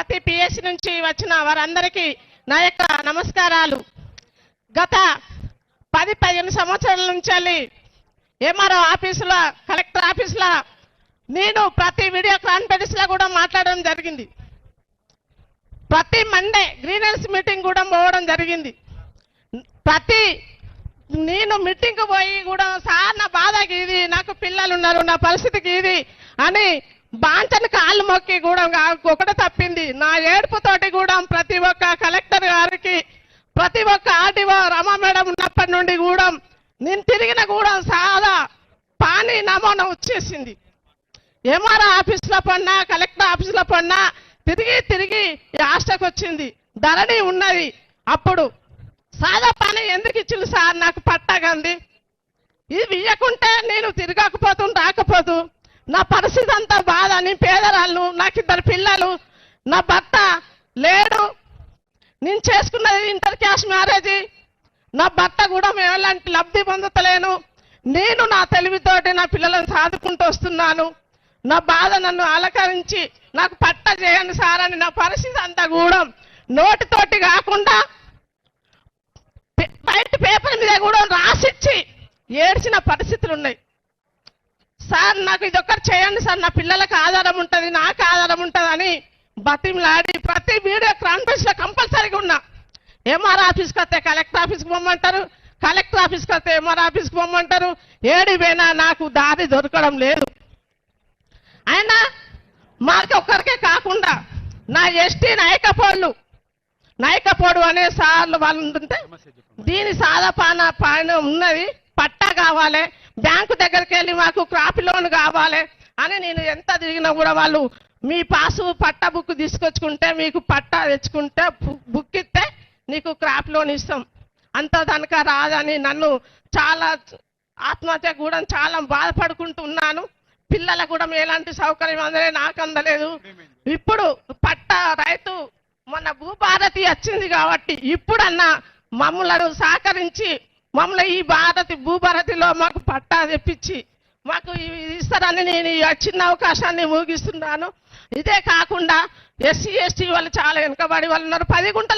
ప్రతి పిఎస్సి నుంచి వచ్చిన వారందరికీ నా యొక్క నమస్కారాలు. గత పది పదిహేను సంవత్సరాల నుంచి ఎంఆర్ఓ ఆఫీసులో కలెక్టర్ ఆఫీసులో నేను ప్రతి వీడియో కాన్ఫరెన్స్లో కూడా మాట్లాడడం జరిగింది. ప్రతి మండే గ్రీనర్స్ మీటింగ్ కూడా పోవడం జరిగింది. ప్రతి నేను మీటింగ్కి పోయి కూడా సార్ నా బాధకి ఇది నాకు పిల్లలు ఉన్నారు నా పరిస్థితికి ఇది అని బాంచని కాళ్ళు మొక్కి కూడా ఒకటి తప్పింది. నా ఏడుపుతోటి కూడా ప్రతి ఒక్క కలెక్టర్ గారికి ప్రతి ఒక్క ఆర్టీఓ రమా మేడం ఉన్నప్పటి నుండి కూడా నేను తిరిగిన కూడా సాదా పానీ నమూనా వచ్చేసింది. ఎంఆర్ఓ ఆఫీస్లో పడినా కలెక్టర్ ఆఫీస్లో పడినా తిరిగి తిరిగి హాస్టకు వచ్చింది. ధరణి ఉన్నది. అప్పుడు సాదా పని ఎందుకు ఇచ్చింది సార్ నాకు పట్టగంది ఇది ఇయ్యకుంటే నేను తిరగకపోతు రాకపోతు. నా పరిస్థితి అంతా బాధ నేను పేదరాళ్ళు నాకు ఇద్దరు పిల్లలు నా భర్త లేడు. నేను చేసుకున్నది ఇంటర్ క్యాష్ మ్యారేజ్. నా భర్త కూడా మేము ఎలాంటి లబ్ధి పొందుతలేను. నేను నా తెలివితోటి నా పిల్లలను సాదుకుంటూ వస్తున్నాను. నా బాధ నన్ను అలకరించి నాకు పట్ట చేయండి సార్ అని నా పరిస్థితి అంతా కూడా నోటితోటి కాకుండా బయట పేపర్ మీద కూడా రాసిచ్చి ఏడ్చిన పరిస్థితులు ఉన్నాయి సార్ నాకు ఇది ఒక్కటి చేయండి సార్ నా పిల్లలకు ఆధారం ఉంటుంది నాకు ఆధారం ఉంటుంది అని బతిమలాడి ప్రతి వీడియో కాన్ఫరెన్స్లో కంపల్సరీగా ఉన్నా. ఎంఆర్ ఆఫీస్కి వస్తే కలెక్టర్ ఆఫీస్కి పొమ్మంటారు కలెక్టర్ ఆఫీస్కి వస్తే ఎంఆర్ ఆఫీస్కి పొమ్మంటారు. ఏడి పోయినా నాకు దారి దొరకడం లేదు. అయినా మాకు ఒక్కరికే కాకుండా నా ఎస్టీ నాయకపోళ్ళు నాయకపోడు అనే సార్లు వాళ్ళు ఉంటుంటే దీని సాదా పాన పైన ఉన్నది పట్టా కావాలి బ్యాంకు దగ్గరికి వెళ్ళి మాకు క్రాప్ లోన్ కావాలి అని నేను ఎంత తిరిగినా కూడా వాళ్ళు మీ పాసు పట్టా బుక్ తీసుకొచ్చుకుంటే మీకు పట్టా తెచ్చుకుంటే బుక్ ఇస్తే నీకు క్రాప్ లోన్ ఇస్తాం. అంత తనక రాదని నన్ను చాలా ఆత్మహత్య కూడా చాలా బాధపడుకుంటూ ఉన్నాను. పిల్లలకు కూడా ఎలాంటి సౌకర్యం అందలే నాకు అందలేదు. ఇప్పుడు పట్ట రైతు మన భూభారతి వచ్చింది కాబట్టి ఇప్పుడన్నా మమ్మలను సహకరించి మమ్మల్ని ఈ భారతి భూభారతిలో మాకు పట్టా తెప్పించి మాకు ఇస్తారని నేను చిన్న అవకాశాన్ని ముగిస్తున్నాను. ఇదే కాకుండా ఎస్సీ ఎస్టీ వాళ్ళు చాలా వెనుకబడి వాళ్ళు ఉన్నారు. పది గుంటలు